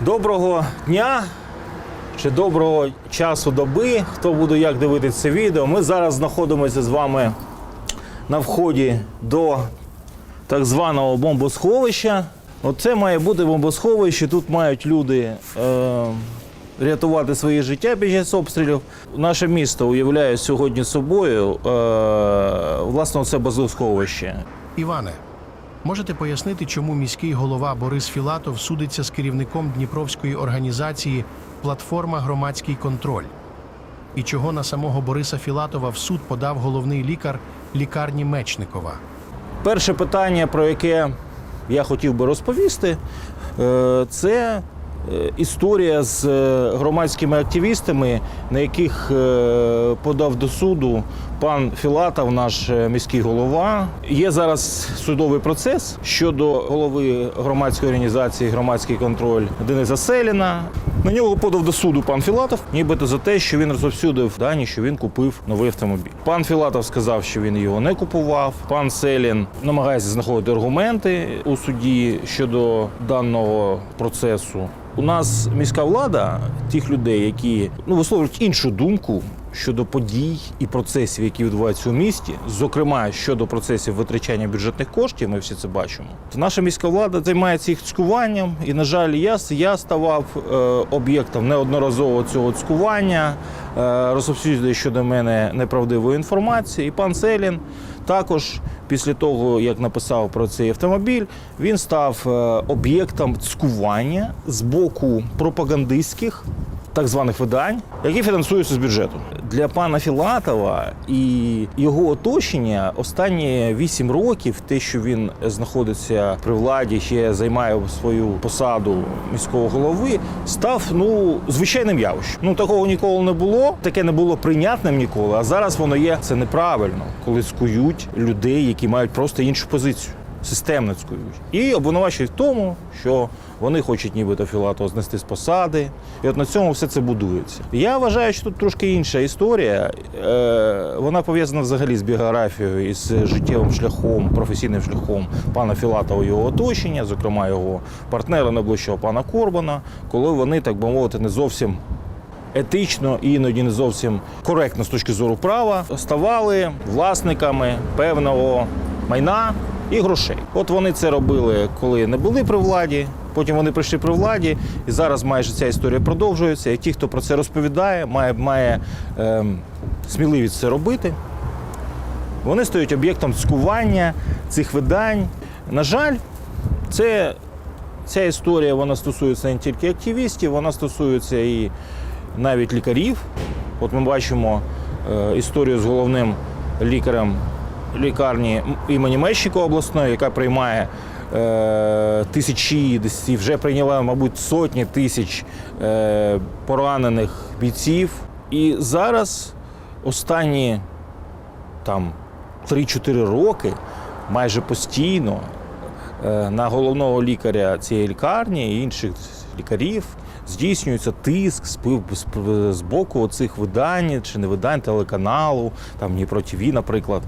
Доброго дня чи доброго часу доби, хто буде як дивитися це відео. Ми зараз знаходимося з вами на вході до так званого бомбосховища. Оце має бути бомбосховище. Тут мають люди е, рятувати своє життя під час обстрілів. Наше місто уявляє сьогодні собою е, власне це базосховище. Іване, можете пояснити, чому міський голова Борис Філатов судиться з керівником Дніпровської організації Платформа Громадський контроль? І чого на самого Бориса Філатова в суд подав головний лікар лікарні Мечникова? Перше питання, про яке я хотів би розповісти, е, це історія з е, громадськими активістами, на яких е, подав до суду пан Філатов, наш е, міський голова. Є зараз судовий процес щодо голови громадської організації Громадський контроль Дениса Селіна. На нього подав до суду пан Філатов, нібито за те, що він розповсюдив дані, що він купив новий автомобіль. Пан Філатов сказав, що він його не купував. Пан Селін намагається знаходити аргументи у суді щодо даного процесу. У нас міська влада тих людей, які ну висловлюють іншу думку щодо подій і процесів, які відбуваються у місті, зокрема щодо процесів витрачання бюджетних коштів, ми всі це бачимо. Наша міська влада займається їх цькуванням, і на жаль, я, я ставав е, об'єктом неодноразово цього цькування, розповсюджує щодо мене неправдивої інформації. І пан Селін також після того, як написав про цей автомобіль, він став е, об'єктом цькування з боку пропагандистських так званих видань, які фінансуються з бюджету. Для пана Філатова і його оточення останні вісім років, те, що він знаходиться при владі, ще займає свою посаду міського голови, став ну звичайним явищем. Ну такого ніколи не було, таке не було прийнятним ніколи. А зараз воно є це неправильно, коли скують людей, які мають просто іншу позицію. Системно цькують. І обвинувачують в тому, що вони хочуть нібито Філатова знести з посади. І от на цьому все це будується. Я вважаю, що тут трошки інша історія. Е, вона пов'язана взагалі з біографією і з життєвим шляхом, професійним шляхом пана Філатова і його оточення, зокрема його партнера найближчого пана Корбана, коли вони, так би мовити, не зовсім етично і іноді не зовсім коректно з точки зору права ставали власниками певного майна і грошей. От вони це робили, коли не були при владі. Потім вони прийшли при владі, і зараз майже ця історія продовжується. І ті, хто про це розповідає, має, має ем, сміливість це робити. Вони стають об'єктом цькування цих видань. На жаль, це, ця історія вона стосується не тільки активістів, вона стосується і навіть лікарів. От ми бачимо е, історію з головним лікарем лікарні імені Мещикова обласної, яка приймає е, тисячі, вже прийняла, мабуть, сотні тисяч е, поранених бійців. І зараз останні там 3-4 роки майже постійно е, на головного лікаря цієї лікарні і інших лікарів здійснюється тиск з, боку цих видань чи не видань телеканалу, там Дніпро ТВ, наприклад,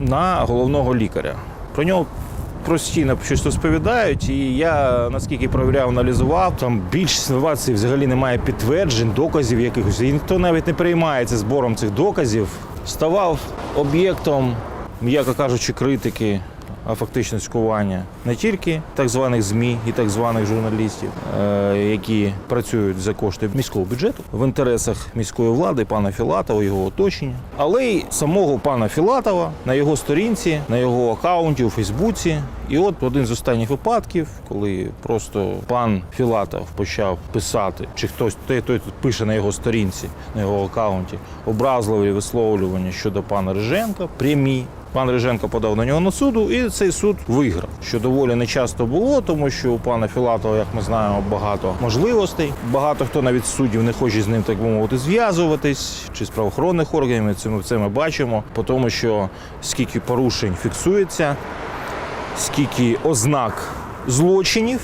на головного лікаря. Про нього постійно щось розповідають, і я наскільки провіряв, аналізував, там більшість інновацій взагалі немає підтверджень, доказів якихось. І ніхто навіть не переймається збором цих доказів. Ставав об'єктом, м'яко кажучи, критики, фактично цькування не тільки так званих ЗМІ і так званих журналістів, е, які працюють за кошти міського бюджету в інтересах міської влади, пана Філатова, його оточення, але й самого пана Філатова на його сторінці, на його акаунті у Фейсбуці. І от один з останніх випадків, коли просто пан Філатов почав писати, чи хтось той, той пише на його сторінці, на його акаунті, образливі висловлювання щодо пана Риженка, прямі. Пан Риженко подав на нього на суду, і цей суд виграв, що доволі не часто було, тому що у пана Філатова, як ми знаємо, багато можливостей. Багато хто навіть суддів не хоче з ним так би мовити зв'язуватись, чи з правоохоронних органів. Це ми це ми бачимо, по тому що скільки порушень фіксується, скільки ознак злочинів.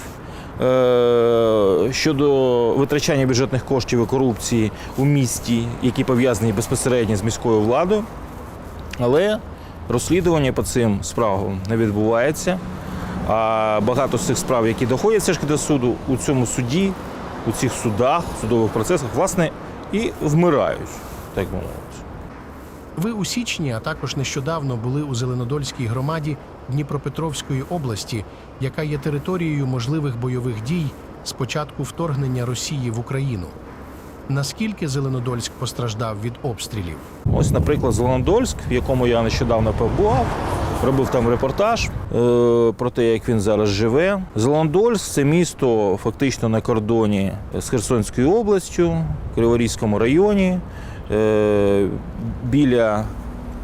е, Щодо витрачання бюджетних коштів і корупції у місті, які пов'язані безпосередньо з міською владою, але розслідування по цим справам не відбувається. А багато з цих справ, які доходять все ж до суду, у цьому суді, у цих судах, судових процесах, власне, і вмирають, так би мовити. Ви у січні, а також нещодавно були у Зеленодольській громаді Дніпропетровської області, яка є територією можливих бойових дій з початку вторгнення Росії в Україну. Наскільки Зеленодольськ постраждав від обстрілів? Ось, наприклад, Зеленодольськ, в якому я нещодавно побував, робив там репортаж е, про те, як він зараз живе. Зеленодольськ це місто фактично на кордоні з Херсонською областю, Криворізькому районі, е, біля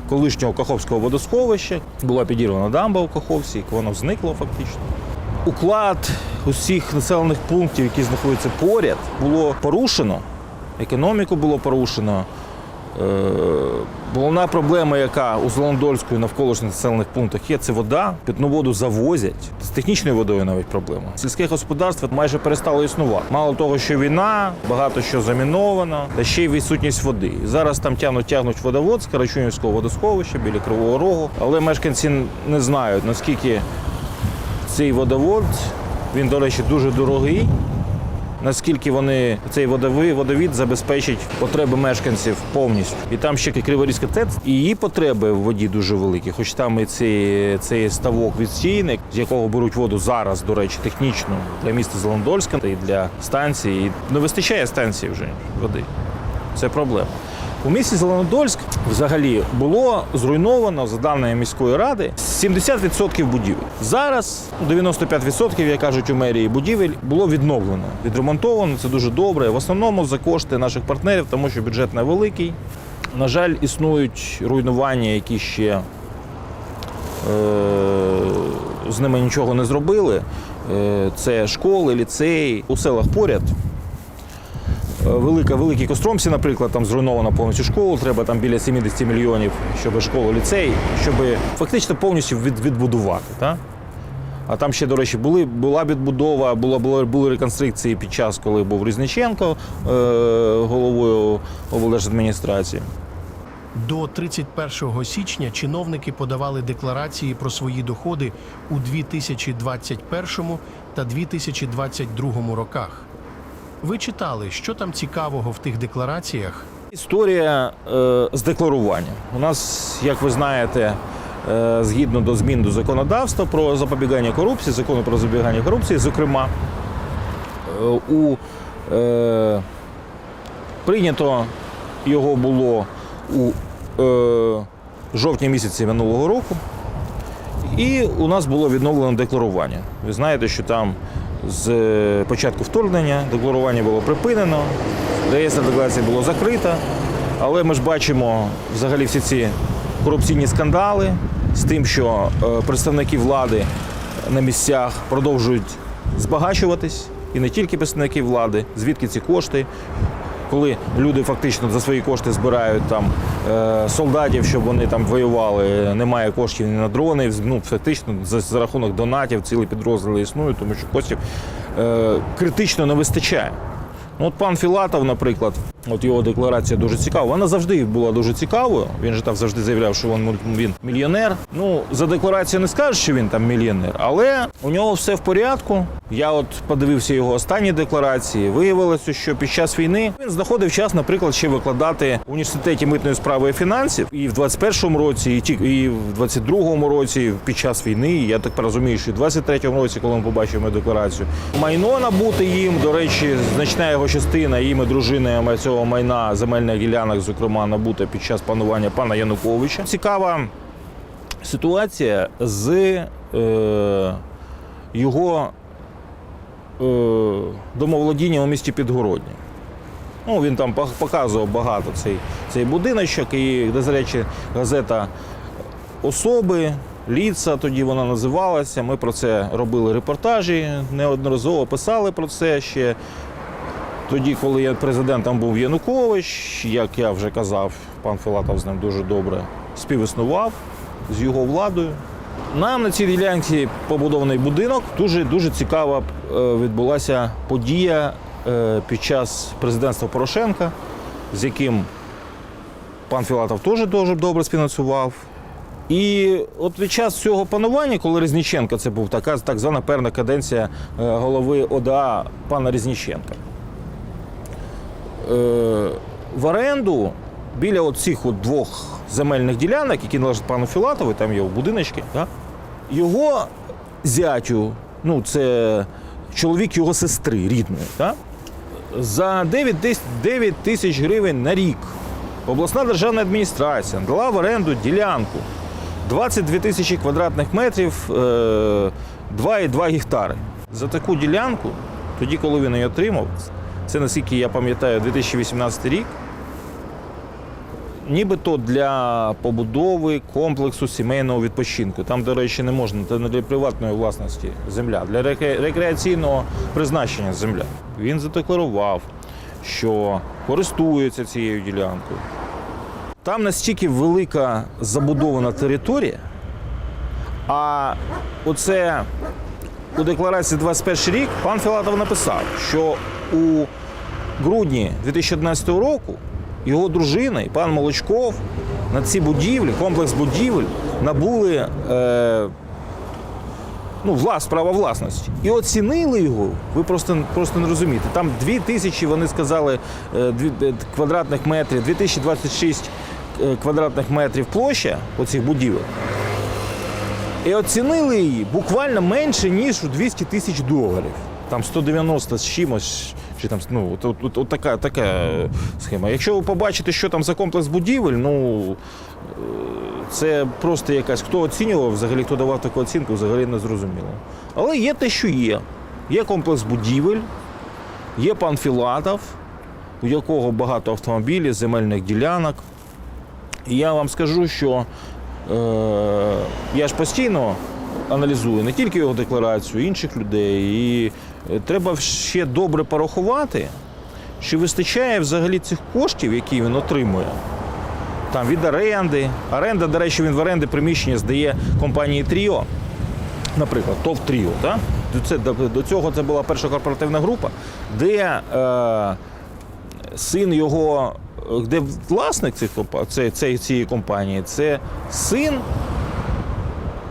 колишнього Каховського водосховища. Була підірвана дамба у Каховці, воно зникло фактично. Уклад усіх населених пунктів, які знаходяться поряд, було порушено. Економіку було порушено. Е, Головна проблема, яка у Зеландольську і навколишніх населених пунктах є, це вода. Питну воду завозять. З технічною водою навіть проблема. Сільське господарство майже перестало існувати. Мало того, що війна, багато що заміновано, та ще й відсутність води. Зараз там тягнуть тягнуть водовод з Карачунівського водосховища біля Кривого Рогу. Але мешканці не знають, наскільки цей водовод, він, до речі, дуже дорогий наскільки вони цей водовий водовід забезпечить потреби мешканців повністю. І там ще Криворізька ТЕЦ, і її потреби в воді дуже великі. Хоч там і цей, цей ставок відстійник, з якого беруть воду зараз, до речі, технічно для міста Зеландольська і для станції. Не вистачає станції вже води. Це проблема. У місті Зеленодольськ взагалі було зруйновано, за даними міської ради, 70% будівель. Зараз 95%, як кажуть у мерії, будівель було відновлено, відремонтовано. Це дуже добре. В основному за кошти наших партнерів, тому що бюджет невеликий. На жаль, існують руйнування, які ще е, з ними нічого не зробили. Е, це школи, ліцеї у селах поряд. Велика, великій Костромці, наприклад, там зруйновано повністю школу, треба там біля 70 мільйонів, щоб школу ліцей, щоб фактично повністю від, відбудувати. Так? А там ще, до речі, були, була відбудова, була, була, були реконструкції під час, коли був Різниченко е, головою облдержадміністрації. До 31 січня чиновники подавали декларації про свої доходи у 2021 та 2022 роках. Ви читали, що там цікавого в тих деклараціях? Історія е, з декларуванням. У нас, як ви знаєте, е, згідно до змін до законодавства про запобігання корупції, закону про запобігання корупції, зокрема, е, у е, прийнято його було у е, жовтні місяці минулого року. І у нас було відновлено декларування. Ви знаєте, що там з початку вторгнення декларування було припинено, реєстр декларації було закрито. Але ми ж бачимо взагалі всі ці корупційні скандали з тим, що е, представники влади на місцях продовжують збагачуватись, і не тільки представники влади, звідки ці кошти, коли люди фактично за свої кошти збирають там солдатів, щоб вони там воювали, немає коштів ні на дрони. Ну, фактично за, за рахунок донатів цілі підрозділи існують, тому що коштів е, критично не вистачає. Ну, от пан Філатов, наприклад, от його декларація дуже цікава. Вона завжди була дуже цікавою. Він же там завжди заявляв, що він, він мільйонер. Ну, за декларацією не скажеш, що він там мільйонер, але у нього все в порядку. Я от подивився його останні декларації. Виявилося, що під час війни він знаходив час, наприклад, ще викладати в університеті митної справи і фінансів і в 21-му році, і ті- і в 22-му році під час війни. Я так розумію, що і в 23-му році, коли ми побачимо мою декларацію, майно набути їм. До речі, значна його частина і дружиною цього майна земельних ділянок, зокрема, набута під час панування пана Януковича. Цікава ситуація з е, його е, домоволодіння у місті Підгородні. Ну, він там показував багато цей, цей будиночок, і, де до речі, газета особи, ліца, тоді вона називалася. Ми про це робили репортажі, неодноразово писали про це ще. Тоді, коли я президентом був Янукович, як я вже казав, пан Філатов з ним дуже добре співіснував з його владою. Нам на цій ділянці побудований будинок. Дуже дуже цікава е, відбулася подія е, під час президентства Порошенка, з яким пан Філатов теж дуже добре співфінансував. І от під час цього панування, коли Резніченка, це був така так звана перна каденція е, голови ОДА пана Резніченка. Е, в оренду біля от цих от двох земельних ділянок, які належать пану Філатову, там є будиночки, да? його зятю, ну це чоловік його сестри рідної, да? за 9, десь 9 тисяч гривень на рік обласна державна адміністрація дала в оренду ділянку 22 тисячі квадратних метрів, е, 2,2 гектари. За таку ділянку, тоді, коли він її отримав, це наскільки я пам'ятаю, 2018 рік, нібито для побудови комплексу сімейного відпочинку. Там, до речі, не можна, це не для приватної власності земля, для рекреаційного призначення земля. Він задекларував, що користується цією ділянкою. Там настільки велика забудована територія, а оце у декларації 21 рік пан Філатов написав, що у грудні 2011 року його дружина і пан Молочков на ці будівлі, комплекс будівель набули е, ну, влас, право власності. І оцінили його, ви просто, просто не розумієте. Там 2 тисячі, вони сказали, е, дві- е, квадратних метрів, 2026 е, квадратних метрів площа оцих будівель. І оцінили її буквально менше, ніж у 200 тисяч доларів. Там 190 з чимось, чи там ну, от, от, от, така, така схема. Якщо ви побачите, що там за комплекс будівель, ну е, це просто якась. Хто оцінював, взагалі, хто давав таку оцінку, взагалі не зрозуміло. Але є те, що є. Є комплекс будівель, є пан Філатов, у якого багато автомобілів, земельних ділянок. І я вам скажу, що е, я ж постійно аналізую не тільки його декларацію, інших людей. І е, треба ще добре порахувати, чи вистачає взагалі цих коштів, які він отримує. Там від оренди. Оренда, до речі, він в оренди приміщення здає компанії Тріо, наприклад, ТОВ Тріо. Це, до, цього це була перша корпоративна група, де е, син його, е, де власник цих, цієї компанії, це син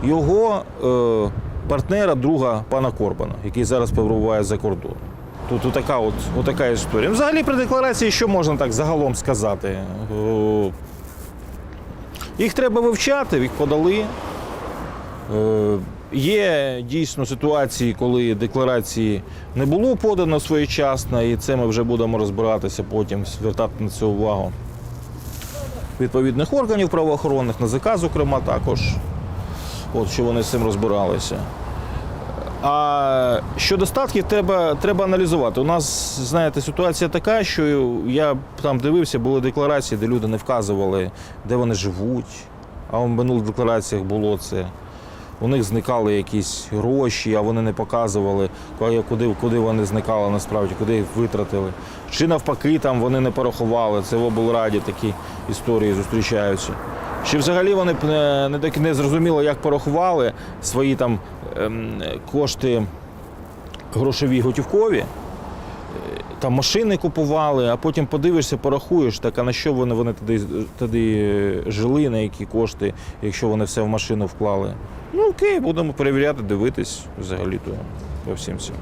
його е, партнера, друга пана Корбана, який зараз перебуває за кордоном. Тут отака, от, отака історія. Взагалі при декларації, що можна так загалом сказати? Е, їх треба вивчати, їх подали. Е, Є дійсно ситуації, коли декларації не було подано своєчасно, і це ми вже будемо розбиратися потім, звертати на це увагу відповідних органів правоохоронних, НАЗК, зокрема, також, от, що вони з цим розбиралися. А щодо статків, треба, треба аналізувати. У нас, знаєте, ситуація така, що я там дивився, були декларації, де люди не вказували, де вони живуть. А в минулих деклараціях було це. У них зникали якісь гроші, а вони не показували, куди, куди вони зникали насправді, куди їх витратили. Чи навпаки, там вони не порахували. Це в облраді такі історії зустрічаються. Чи взагалі вони б не, так- не зрозуміло, як порахували свої там ем, кошти грошові готівкові, е, там машини купували, а потім подивишся, порахуєш, так а на що вони, вони тоді, тоді е, жили, на які кошти, якщо вони все в машину вклали. Ну окей, будемо перевіряти, дивитись взагалі-то по всім цим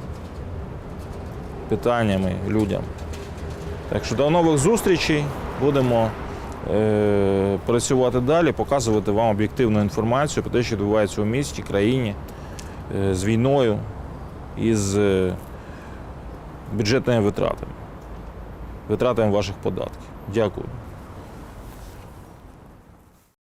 питаннями людям. Так що до нових зустрічей будемо е, працювати далі, показувати вам об'єктивну інформацію про те, що відбувається у місті, країні е, з війною і з е, бюджетними витратами, витратами ваших податків. Дякую.